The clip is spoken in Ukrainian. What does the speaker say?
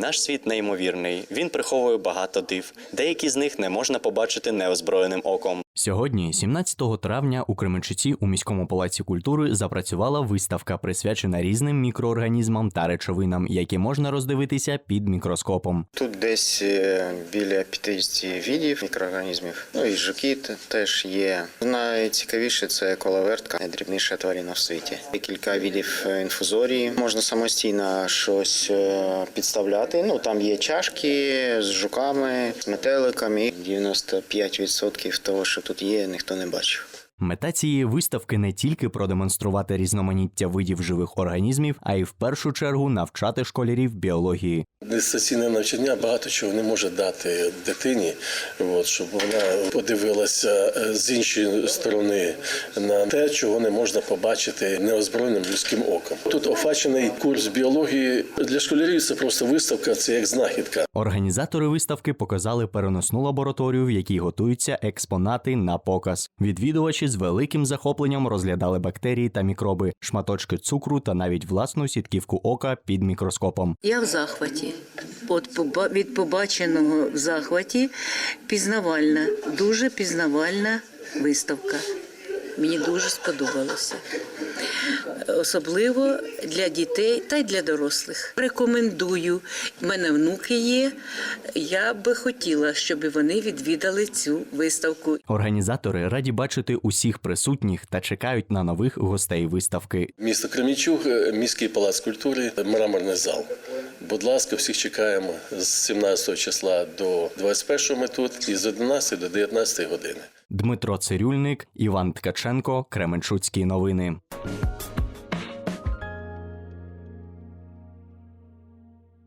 Наш світ неймовірний. Він приховує багато див. Деякі з них не можна побачити неозброєним оком. Сьогодні, 17 травня, у Кременчуці у міському палаці культури запрацювала виставка, присвячена різним мікроорганізмам та речовинам, які можна роздивитися під мікроскопом. Тут десь е, біля 50 видів мікроорганізмів. Ну і жуки теж є. Найцікавіше це коловертка, найдрібніша тварина в світі. Кілька видів е, інфузорії. Можна самостійно щось е, підставляти. Ну там є чашки з жуками, з метеликами. 95% того, що тут є, ніхто не бачив. Мета цієї виставки не тільки продемонструвати різноманіття видів живих організмів, а й в першу чергу навчати школярів біології. Дистанційне навчання багато чого не може дати дитині, от, щоб вона подивилася е, з іншої сторони на те, чого не можна побачити неозброєним людським оком. Тут офачений курс біології для школярів. Це просто виставка, це як знахідка. Організатори виставки показали переносну лабораторію, в якій готуються експонати на показ. Відвідувачі з великим захопленням розглядали бактерії та мікроби, шматочки цукру та навіть власну сітківку ока під мікроскопом. Я в захваті. От від побаченого в захваті пізнавальна, дуже пізнавальна виставка. Мені дуже сподобалося. Особливо для дітей та й для дорослих. Рекомендую. У мене внуки є. Я би хотіла, щоб вони відвідали цю виставку. Організатори раді бачити усіх присутніх та чекають на нових гостей виставки. Місто Кремічуг, е, міський палац культури, мраморний зал. Будь ласка, всіх чекаємо з 17 числа до 21 ми тут і з 11 до 19 години. Дмитро Цирюльник, Іван Ткаченко, Кременчуцькі новини.